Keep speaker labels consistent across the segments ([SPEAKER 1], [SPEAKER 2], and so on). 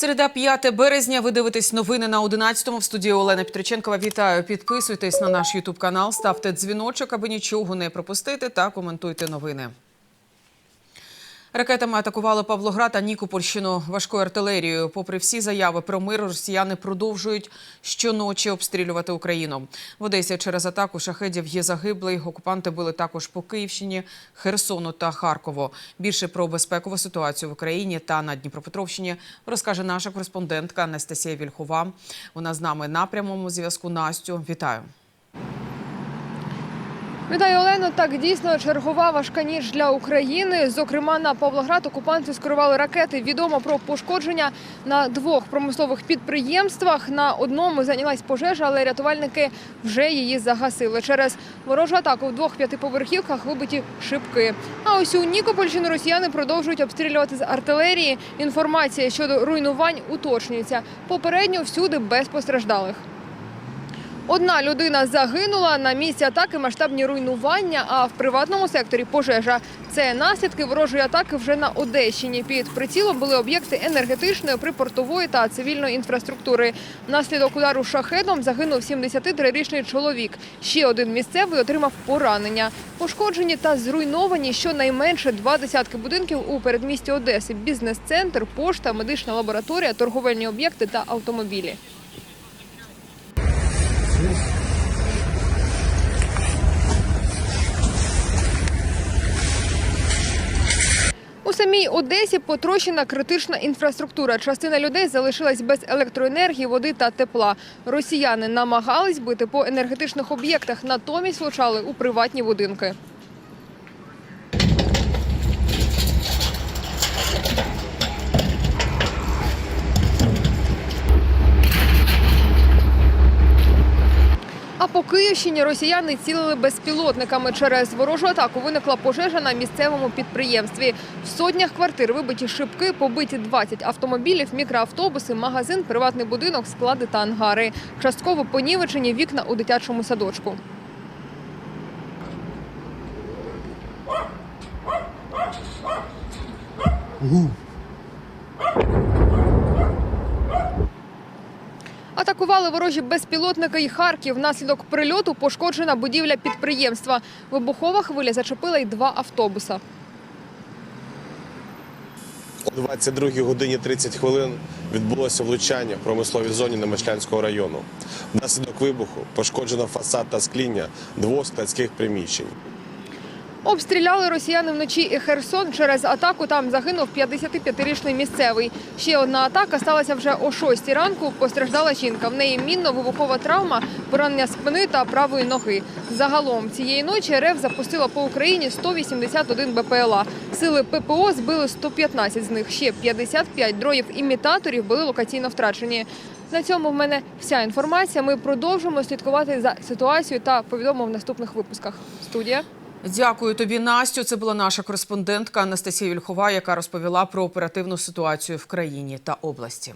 [SPEAKER 1] Середа 5 березня. Ви дивитесь новини на 11-му. В студії Олена Петриченкова. Вітаю. Підписуйтесь на наш Ютуб канал, ставте дзвіночок, аби нічого не пропустити, та коментуйте новини. Ракетами атакували Павлоград та Нікопольщину важкою артилерією. Попри всі заяви про мир, росіяни продовжують щоночі обстрілювати Україну. В Одесі через атаку шахедів є загиблий. Окупанти били також по Київщині, Херсону та Харкову. Більше про безпекову ситуацію в Україні та на Дніпропетровщині розкаже наша кореспондентка Анастасія Вільхова. Вона з нами на прямому зв'язку. Настю, вітаю.
[SPEAKER 2] Вітаю, Олено. Так дійсно чергова важка ніч для України. Зокрема, на Павлоград окупанти скерували ракети. Відомо про пошкодження на двох промислових підприємствах. На одному зайнялась пожежа, але рятувальники вже її загасили. Через ворожу атаку в двох п'ятиповерхівках вибиті шибки. А ось у Нікопольщину росіяни продовжують обстрілювати з артилерії. Інформація щодо руйнувань уточнюється. Попередньо всюди без постраждалих. Одна людина загинула на місці атаки масштабні руйнування, а в приватному секторі пожежа. Це наслідки ворожої атаки вже на Одещині. Під прицілом були об'єкти енергетичної, припортової та цивільної інфраструктури. Внаслідок удару шахедом загинув 73-річний чоловік. Ще один місцевий отримав поранення. Пошкоджені та зруйновані щонайменше два десятки будинків у передмісті Одеси: бізнес-центр, пошта, медична лабораторія, торговельні об'єкти та автомобілі. У самій Одесі потрощена критична інфраструктура. Частина людей залишилась без електроенергії, води та тепла. Росіяни намагались бити по енергетичних об'єктах, натомість влучали у приватні будинки. Київщині росіяни цілили безпілотниками. Через ворожу атаку виникла пожежа на місцевому підприємстві. В сотнях квартир вибиті шибки, побиті 20 автомобілів, мікроавтобуси, магазин, приватний будинок, склади та ангари. Частково понівечені вікна у дитячому садочку. Атакували ворожі безпілотники і Харків. Внаслідок прильоту пошкоджена будівля підприємства. Вибухова хвиля зачепила й два автобуса.
[SPEAKER 3] О 22 годині 30 хвилин відбулося влучання в промисловій зоні Немишлянського району. Внаслідок вибуху пошкоджено фасад та скління двох складських приміщень.
[SPEAKER 2] Обстріляли росіяни вночі і Херсон. Через атаку там загинув 55-річний місцевий. Ще одна атака сталася вже о 6 ранку. Постраждала жінка. В неї мінно-вибухова травма, поранення спини та правої ноги. Загалом цієї ночі РФ запустила по Україні 181 БПЛА. Сили ППО збили 115 з них. Ще 55 дроїв-імітаторів були локаційно втрачені. На цьому в мене вся інформація. Ми продовжимо слідкувати за ситуацією та повідомимо в наступних випусках. Студія.
[SPEAKER 1] Дякую тобі, Настю. Це була наша кореспондентка Анастасія Вільхова, яка розповіла про оперативну ситуацію в країні та області.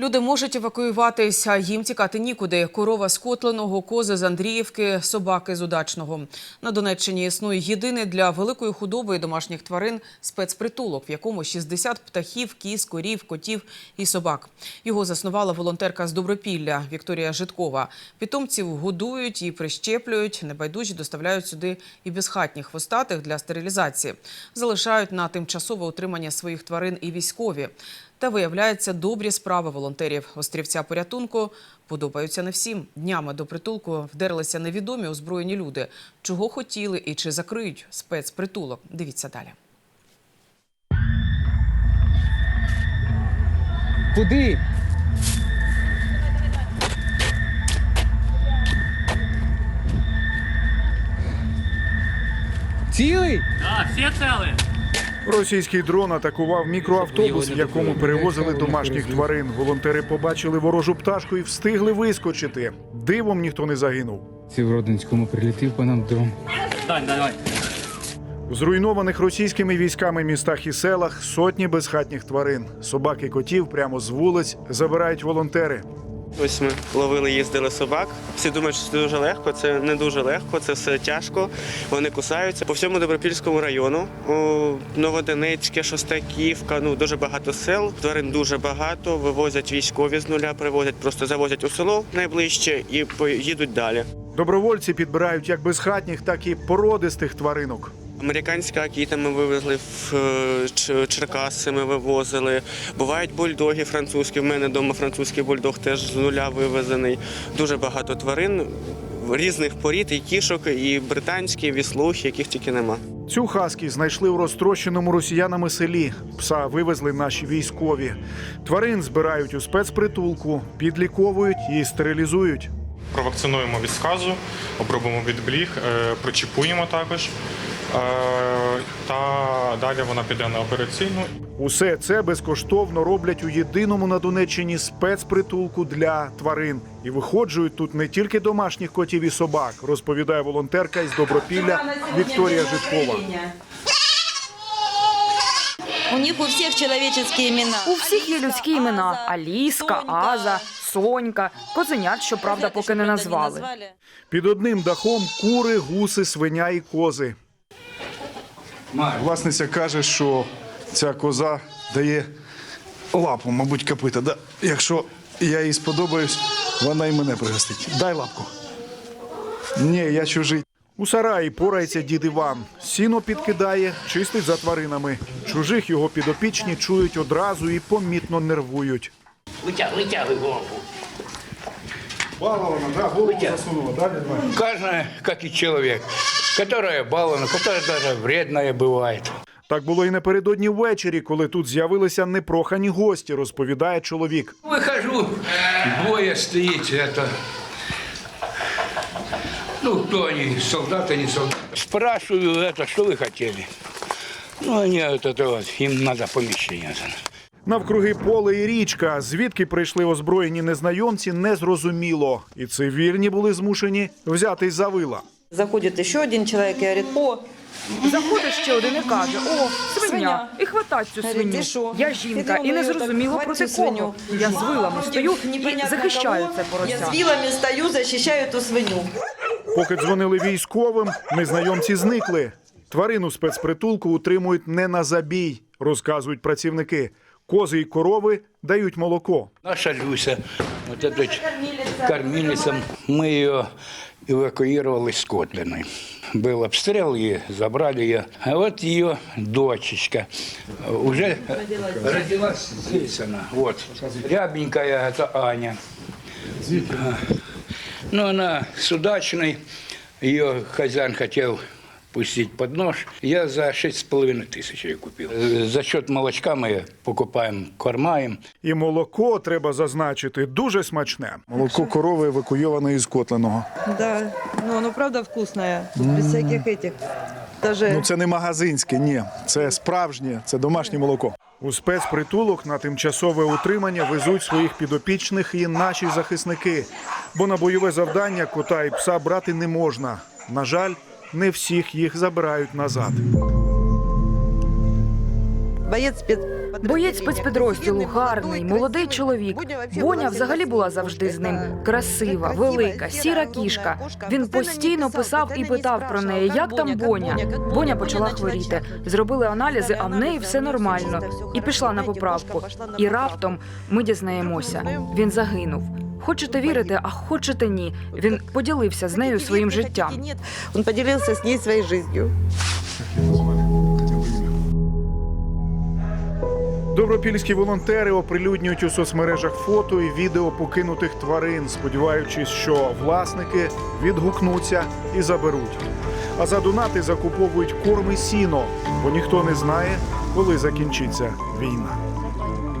[SPEAKER 1] Люди можуть евакуюватися, їм тікати нікуди. Корова з Котленого, кози з Андріївки, собаки з Удачного. На Донеччині існує єдиний для великої худоби і домашніх тварин спецпритулок, в якому 60 птахів, кіз, корів, котів і собак. Його заснувала волонтерка з Добропілля Вікторія Житкова. Питомців годують і прищеплюють. Небайдужі доставляють сюди і безхатніх хвостатих для стерилізації. Залишають на тимчасове утримання своїх тварин і військові. Та виявляється, добрі справи волонтерів острівця порятунку подобаються не всім. Днями до притулку вдерлися невідомі озброєні люди. Чого хотіли і чи закриють спецпритулок? Дивіться далі.
[SPEAKER 4] Куди? Цілий?
[SPEAKER 5] Да, все целы.
[SPEAKER 6] Російський дрон атакував мікроавтобус, в якому перевозили домашніх тварин. Волонтери побачили ворожу пташку і встигли вискочити. Дивом ніхто не загинув.
[SPEAKER 4] Ці в Родинському прилетів по нам дрон.
[SPEAKER 5] Дань, давай.
[SPEAKER 6] В зруйнованих російськими військами містах і селах сотні безхатніх тварин. Собак і котів прямо з вулиць забирають волонтери.
[SPEAKER 7] Ось ми ловили, їздили собак. Всі думають, що це дуже легко. Це не дуже легко, це все тяжко. Вони кусаються. По всьому Добропільському району, Новодонецьке, Шостаківка, ну дуже багато сел. Тварин дуже багато. Вивозять військові з нуля, привозять, просто завозять у село найближче і поїдуть далі.
[SPEAKER 6] Добровольці підбирають як безхатніх, так і породистих тваринок.
[SPEAKER 7] Американські акіти ми вивезли в е, Черкаси. Ми вивозили. Бувають бульдоги французькі. В мене вдома французький бульдог теж з нуля вивезений. Дуже багато тварин різних порід, і кішок, і британські, і віслухи, яких тільки нема.
[SPEAKER 6] Цю хаскі знайшли у розтрощеному росіянами селі. Пса вивезли наші військові. Тварин збирають у спецпритулку, підліковують і стерилізують.
[SPEAKER 8] Провакцинуємо від сказу, обробимо від бліг, е, прочіпуємо також. Е, Та далі вона піде на операційну.
[SPEAKER 6] Усе це безкоштовно роблять у єдиному на Донеччині спецпритулку для тварин. І виходжують тут не тільки домашніх котів і собак, розповідає волонтерка із Добропілля Вікторія Житкова.
[SPEAKER 9] У них у всех человеческие имена.
[SPEAKER 10] У всіх є людські імена: Аліска, Аза, Сонька, козенят, щоправда, поки не назвали.
[SPEAKER 6] Під одним дахом кури, гуси, свиня і кози.
[SPEAKER 11] Власниця каже, що ця коза дає лапу, мабуть, копита. Да? Якщо я їй сподобаюсь, вона і мене пригостить. Дай лапку. Ні, я чужий.
[SPEAKER 6] У сараї порається дід Іван. Сіно підкидає, чистить за тваринами. Чужих його підопічні чують одразу і помітно нервують.
[SPEAKER 5] Витягуй, витягуй голову.
[SPEAKER 6] Балована, да, голову засунула, да, дід?
[SPEAKER 12] Каждая, как и человек, которая балована, которая даже вредная бывает.
[SPEAKER 6] Так було і напередодні ввечері, коли тут з'явилися непрохані гості, розповідає чоловік.
[SPEAKER 12] Выхожу, двое стоит, это... Ну, кто они, солдаты, не солдаты. Спрашиваю, это, что вы хотели? Ну, они вот это вот, им надо помещение.
[SPEAKER 6] Навкруги поле і річка, звідки прийшли озброєні незнайомці, незрозуміло. І цивільні були змушені взятись за вила.
[SPEAKER 9] Заходит еще один человек и говорит, о,
[SPEAKER 10] Заходить ще один і каже: О, свиня!
[SPEAKER 9] Свиня.
[SPEAKER 10] І хватать цю
[SPEAKER 9] Говорить,
[SPEAKER 10] свиню.
[SPEAKER 9] «Ти що?
[SPEAKER 10] Я жінка,
[SPEAKER 9] Іди
[SPEAKER 10] і не
[SPEAKER 9] воно
[SPEAKER 10] зрозуміло
[SPEAKER 9] так,
[SPEAKER 10] проти
[SPEAKER 9] хвать цю
[SPEAKER 10] кого.
[SPEAKER 9] свиню.
[SPEAKER 10] Я з вилами стою і
[SPEAKER 9] непонятно
[SPEAKER 10] захищаю
[SPEAKER 9] кого.
[SPEAKER 10] це
[SPEAKER 9] Я з
[SPEAKER 10] порося.
[SPEAKER 9] вилами стою, защищаю эту свиню.
[SPEAKER 6] Поки дзвонили військовим, незнайомці зникли. Тварину спецпритулку утримують не на забій, розказують працівники. Кози і корови дають молоко.
[SPEAKER 12] Наша Люся, вот эта кормилица, мы ее эвакуировали с Котлиной. Был обстрел, и забрали ее. А вот ее дочечка. Уже родилась здесь она. Вот. Рябенькая, это Аня. А, Ну, она с удачной. Ее хозяин хотел пустить под нож. Я за шесть с половиной тысяч ее купил. Э, За счет молочка мы покупаем, кормаем.
[SPEAKER 6] І молоко, треба зазначити, дуже смачне.
[SPEAKER 11] Молоко корови евакуйоване із Котленого.
[SPEAKER 9] Да, ну оно правда вкусное, без всяких этих. Даже
[SPEAKER 11] Ну це не магазинське, ні. Це справжнє, це домашнє молоко.
[SPEAKER 6] У спецпритулок на тимчасове утримання везуть своїх підопічних і наші захисники. Бо на бойове завдання кота і пса брати не можна. На жаль, не всіх їх забирають назад.
[SPEAKER 10] Боєць спецпідрозділу гарний, молодий чоловік. Боня взагалі була завжди з ним. Красива, велика, сіра кішка. Він постійно писав і питав про неї, як там Боня. Боня почала хворіти. Зробили аналізи, а в неї все нормально. І пішла на поправку. І раптом ми дізнаємося, він загинув. Хочете вірити, а хочете ні. Він поділився з нею своїм життям.
[SPEAKER 9] Он поделился с ней своей жизнью.
[SPEAKER 6] Добропільські волонтери оприлюднюють у соцмережах фото і відео покинутих тварин, сподіваючись, що власники відгукнуться і заберуть. А за донати закуповують корм і сіно, бо ніхто не знає, коли закінчиться війна.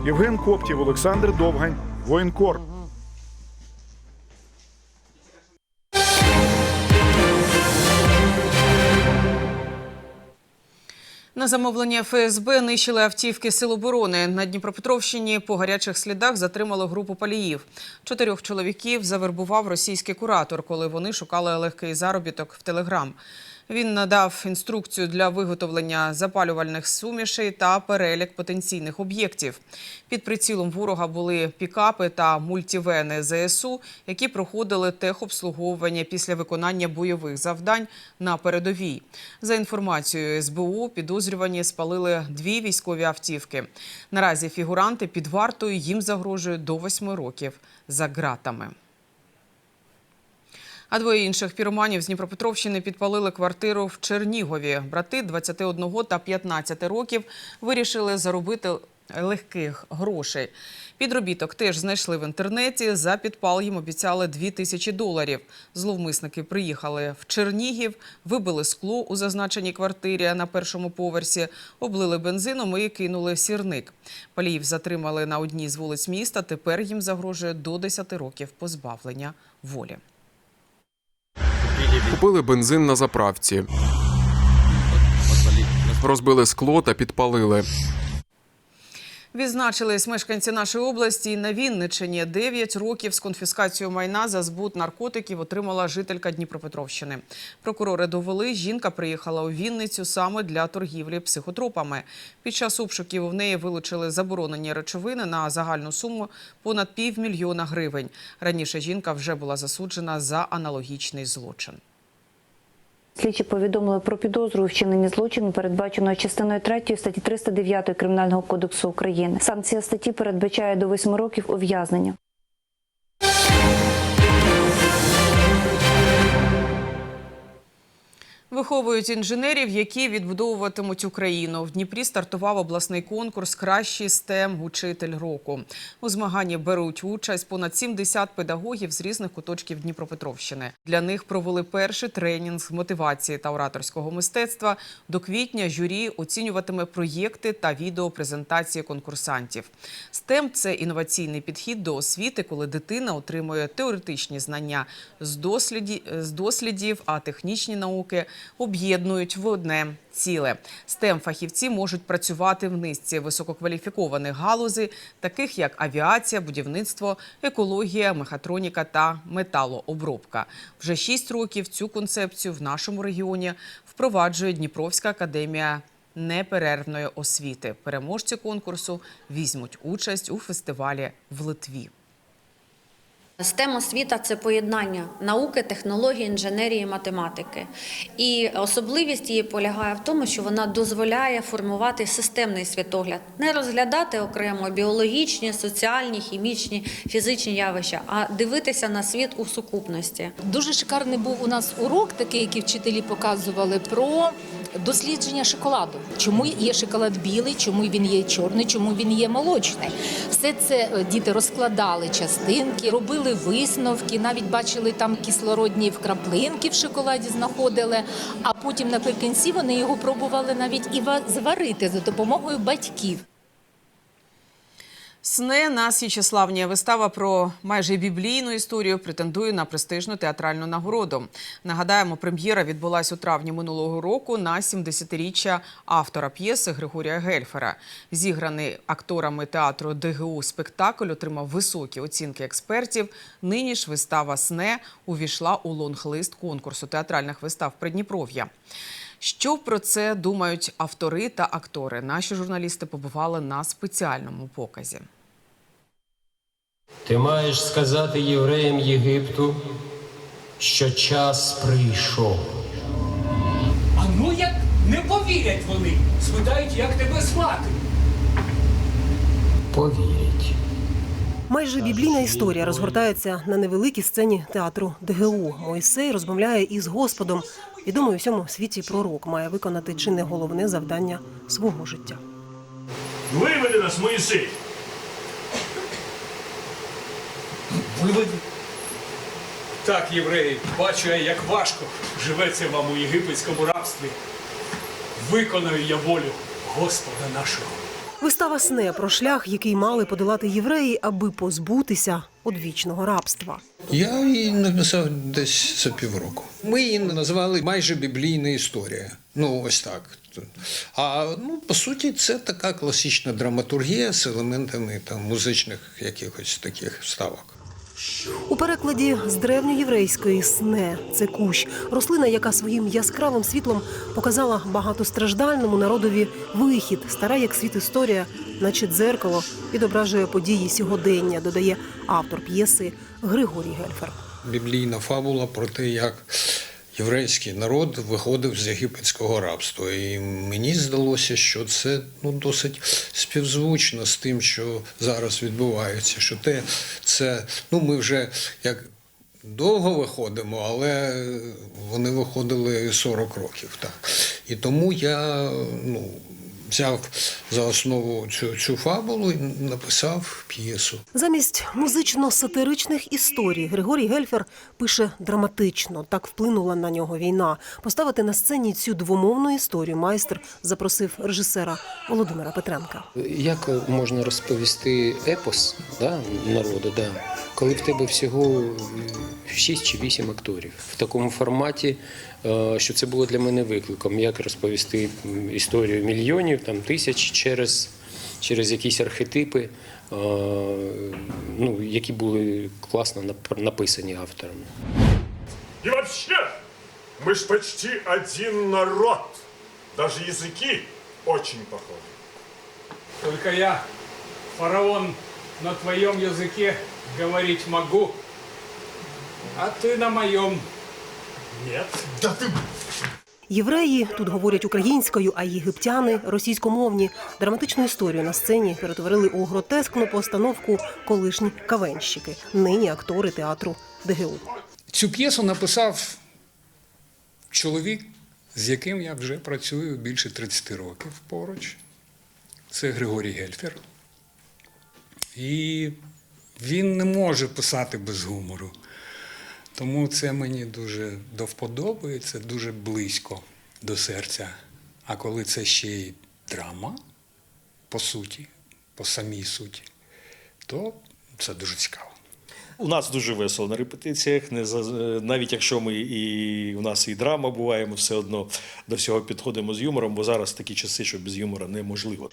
[SPEAKER 6] Євген Коптів, Олександр Довгань, воєнкор.
[SPEAKER 1] На замовлення ФСБ нищили автівки Сил оборони. На Дніпропетровщині по гарячих слідах затримали групу паліїв. Чотирьох чоловіків завербував російський куратор, коли вони шукали легкий заробіток в Телеграм. Він надав інструкцію для виготовлення запалювальних сумішей та перелік потенційних об'єктів. Під прицілом ворога були пікапи та мультівени ЗСУ, які проходили техобслуговування після виконання бойових завдань на передовій. За інформацією СБУ, підозрювані спалили дві військові автівки. Наразі фігуранти під вартою їм загрожує до восьми років за ґратами. А двоє інших піроманів з Дніпропетровщини підпалили квартиру в Чернігові. Брати 21 та 15 років вирішили заробити легких грошей. Підробіток теж знайшли в інтернеті. За підпал їм обіцяли 2 тисячі доларів. Зловмисники приїхали в Чернігів, вибили скло у зазначеній квартирі на першому поверсі, облили бензином і кинули сірник. Паліїв затримали на одній з вулиць міста. Тепер їм загрожує до 10 років позбавлення волі.
[SPEAKER 13] Купили бензин на заправці. Розбили скло та підпалили.
[SPEAKER 1] Відзначились мешканці нашої області на Вінниччині. 9 років з конфіскацією майна за збут наркотиків отримала жителька Дніпропетровщини. Прокурори довели, жінка приїхала у Вінницю саме для торгівлі психотропами. Під час обшуків у неї вилучили заборонені речовини на загальну суму понад півмільйона гривень. Раніше жінка вже була засуджена за аналогічний злочин.
[SPEAKER 14] Слідчі повідомили про підозру у вчиненні злочину, передбаченого частиною 3 статті 309 Кримінального кодексу України. Санкція статті передбачає до 8 років ув'язнення.
[SPEAKER 1] Виховують інженерів, які відбудовуватимуть Україну. В Дніпрі стартував обласний конкурс Кращий STEM учитель року. У змаганні беруть участь понад 70 педагогів з різних куточків Дніпропетровщини. Для них провели перший тренінг з мотивації та ораторського мистецтва. До квітня журі оцінюватиме проєкти та відеопрезентації конкурсантів. STEM – це інноваційний підхід до освіти, коли дитина отримує теоретичні знання з досліді- з дослідів, а технічні науки об'єднують в одне ціле. stem фахівці можуть працювати в низці висококваліфікованих галузей, таких як авіація, будівництво, екологія, мехатроніка та металообробка. Вже шість років цю концепцію в нашому регіоні впроваджує Дніпровська академія неперервної освіти. Переможці конкурсу візьмуть участь у фестивалі в Литві.
[SPEAKER 15] STEM освіта це поєднання науки, технології, інженерії, математики. І особливість її полягає в тому, що вона дозволяє формувати системний світогляд, не розглядати окремо біологічні, соціальні, хімічні, фізичні явища, а дивитися на світ у сукупності.
[SPEAKER 16] Дуже шикарний був у нас урок, такий, який вчителі показували про дослідження шоколаду. Чому є шоколад білий, чому він є чорний, чому він є молочний. Все це е, діти розкладали частинки, робили висновки, навіть бачили там кислородні вкраплинки в шоколаді знаходили. А потім наприкінці вони його пробували навіть і зварити за допомогою батьків.
[SPEAKER 1] Сне на Січеславні вистава про майже біблійну історію претендує на престижну театральну нагороду. Нагадаємо, прем'єра відбулась у травні минулого року на 70-річчя автора п'єси Григорія Гельфера. Зіграний акторами театру ДГУ спектакль отримав високі оцінки експертів. Нині ж вистава Сне увійшла у лонг-лист конкурсу театральних вистав Придніпров'я. Що про це думають автори та актори? Наші журналісти побували на спеціальному показі.
[SPEAKER 17] Ти маєш сказати євреям Єгипту, що час прийшов.
[SPEAKER 5] А ну як не повірять вони, спитають, як тебе звати.
[SPEAKER 17] Повірять.
[SPEAKER 18] Майже біблійна історія розгортається на невеликій сцені театру ДГУ. Мойсей розмовляє із Господом. Відомий у всьому світі пророк має виконати чи не головне завдання свого життя.
[SPEAKER 19] Виведи нас, Моїсей!
[SPEAKER 5] Виводі. Так, євреї, бачу я, як важко живеться вам у єгипетському рабстві. Виконаю я волю Господа нашого.
[SPEAKER 18] Вистава сне про шлях, який мали подолати євреї, аби позбутися одвічного рабства.
[SPEAKER 20] Я її написав десь за півроку. Ми її назвали майже біблійна історія. Ну, ось так. А ну, по суті, це така класична драматургія з елементами там, музичних якихось таких вставок.
[SPEAKER 18] У перекладі з древньоєврейської сне це кущ, рослина, яка своїм яскравим світлом показала багатостраждальному народові вихід, стара як світ історія, наче дзеркало, відображує події сьогодення, додає автор п'єси Григорій Гельфер.
[SPEAKER 20] Біблійна фабула про те, як єврейський народ виходив з єгипетського рабства. І мені здалося, що це ну, досить співзвучно з тим, що зараз відбувається. Що те, це, ну, ми вже як. Довго виходимо, але вони виходили 40 років. Так. І тому я ну, взяв за основу цю, цю фабулу і написав п'єсу.
[SPEAKER 18] Замість музично-сатиричних історій Григорій Гельфер пише драматично. Так вплинула на нього війна. Поставити на сцені цю двомовну історію майстер запросив режисера Володимира Петренка.
[SPEAKER 17] Як можна розповісти епос да, народу, да, коли в тебе всього 6 чи 8 акторів в такому форматі, що це було для мене викликом, як розповісти м, історію мільйонів, там, тисяч через, через якісь архетипи, е, ну, які були класно нап- написані автором.
[SPEAKER 19] И вообще, мы ж почти один народ. Даже языки очень похожи.
[SPEAKER 5] Только я, фараон, на твоем языке говорить могу, а ты на моем нет.
[SPEAKER 19] Да ты...
[SPEAKER 18] Євреї тут говорять українською, а єгиптяни російськомовні. Драматичну історію на сцені перетворили у гротескну постановку колишні кавенщики, нині актори театру ДГУ.
[SPEAKER 21] Цю п'єсу написав чоловік, з яким я вже працюю більше 30 років поруч. Це Григорій Гельфер. І він не може писати без гумору. Тому це мені дуже до вподоби, це дуже близько до серця. А коли це ще й драма, по суті, по самій суті, то це дуже цікаво.
[SPEAKER 22] У нас дуже весело на репетиціях, не навіть якщо ми і у нас і драма буває, ми все одно до всього підходимо з юмором, бо зараз такі часи, що без юмора неможливо.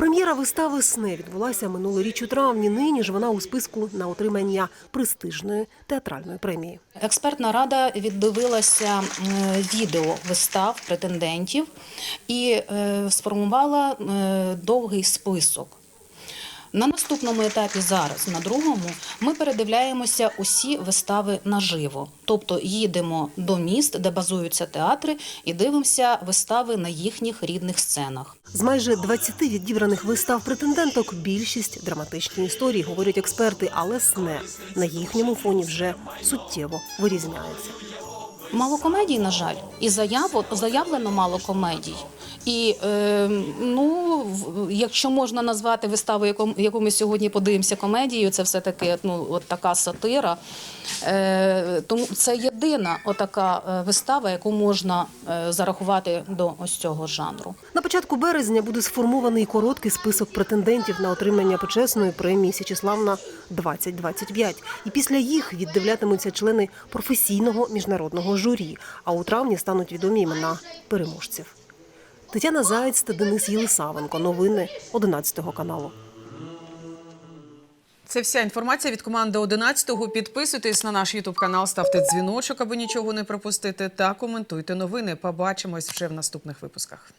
[SPEAKER 18] Прем'єра вистави «Сне» відбулася минулоріч у травні. Нині ж вона у списку на отримання престижної театральної премії.
[SPEAKER 23] Експертна рада віддивилася відео вистав претендентів і е, сформувала е, довгий список. На наступному етапі зараз, на другому, ми передивляємося усі вистави наживо. Тобто їдемо до міст, де базуються театри, і дивимося вистави на їхніх рідних сценах.
[SPEAKER 18] З майже 20 відібраних вистав претенденток більшість драматичні історії, говорять експерти, але «Сне» на їхньому фоні вже суттєво вирізняється.
[SPEAKER 23] Мало комедій, на жаль, і заяву заявлено мало комедій. І е, ну, якщо можна назвати виставу, яку, яку ми сьогодні подивимося комедією, це все таки ну, от така сатира. Е, тому це єдина отака е, вистава, яку можна е, зарахувати до ось цього жанру.
[SPEAKER 18] На початку березня буде сформований короткий список претендентів на отримання почесної премії Січеславна 2025. І після їх віддивлятимуться члени професійного міжнародного журі. А у травні стануть відомі імена переможців. Тетяна Заєць та Денис Єлисавенко. Новини 11 каналу.
[SPEAKER 1] Це вся інформація від команди 11-го. Підписуйтесь на наш Ютуб канал, ставте дзвіночок, аби нічого не пропустити. Та коментуйте новини. Побачимось вже в наступних випусках.